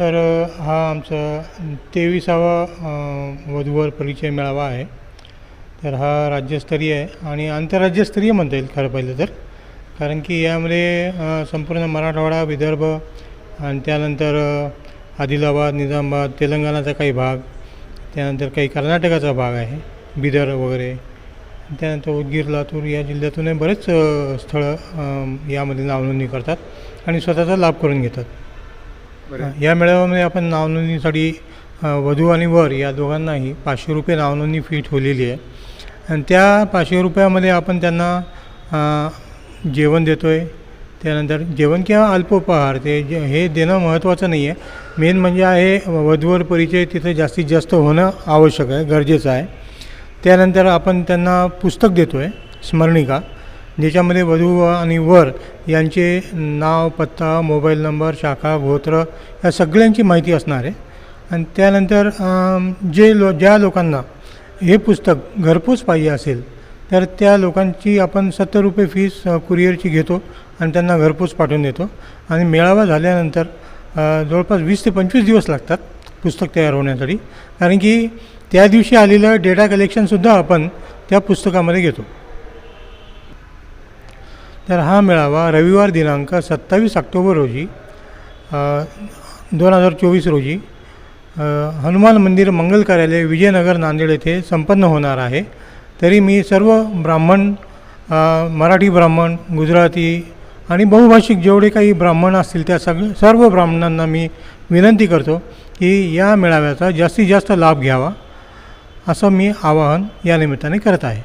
तर हा आमचा तेविसावा वधूवर परिचय मेळावा आहे. तर हा राज्यस्तरीय आहे आणि आंतरराज्यस्तरीय म्हणता येईल खरं पाहिलं तर. कारण की यामध्ये संपूर्ण मराठवाडा विदर्भ आणि त्यानंतर आदिलाबाद निजामाबाद तेलंगणाचा काही भाग त्यानंतर काही कर्नाटकाचा भाग आहे बिदर वगैरे. त्यानंतर उदगीर लातूर या जिल्ह्यातून बरेच स्थळं यामध्ये नावनोंदणी करतात आणि स्वतःचा लाभ करून घेतात. या मेळाव्यामध्ये आपण नावनोंदणीसाठी वधू आणि वर या दोघांनाही पाचशे रुपये नावनोंदणी फी ठेवलेली आहे. आणि त्या पाचशे रुपयामध्ये आपण त्यांना जेवण देतो आहे त्यानंतर जेवण किंवा अल्पोपहार ते जे हे देणं महत्त्वाचं नाही आहे. मेन म्हणजे आहे वधूवर परिचय तिथं जास्तीत जास्त होणं आवश्यक आहे गरजेचं आहे. त्यानंतर आपण त्यांना पुस्तक देतो आहे स्मरणिका. ज्याच्यामध्ये वधू आणि वर यांचे नाव पत्ता मोबाईल नंबर शाखा गोत्र या सगळ्यांची माहिती असणार आहे. आणि त्यानंतर जे लो ज्या लोकांना हे पुस्तक घरपोच पाहिजे असेल तर त्या लोकांची आपण सत्तर रुपये फीस कुरिअरची घेतो आणि त्यांना घरपोच पाठवून देतो. आणि मेळावा झाल्यानंतर जवळपास वीस ते पंचवीस दिवस लागतात पुस्तक तयार होण्यासाठी. कारण की त्या दिवशी आलेलं डेटा कलेक्शनसुद्धा आपण त्या पुस्तकामध्ये घेतो. तर हा मेळावा रविवार दिनांक सत्तावीस ऑक्टोबर रोजी दोन हजार चोवीस रोजी हनुमान मंदिर मंगल कार्यालय विजयनगर नांदेड येथे संपन्न होणार आहे. तरी मी सर्व ब्राह्मण मराठी ब्राह्मण गुजराती आणि बहुभाषिक जेवढे काही ब्राह्मण असतील त्या सग सर्व ब्राह्मणांना मी विनंती करतो की या मेळाव्याचा जास्तीत जास्त लाभ घ्यावा असं मी आवाहन या निमित्ताने करत आहे.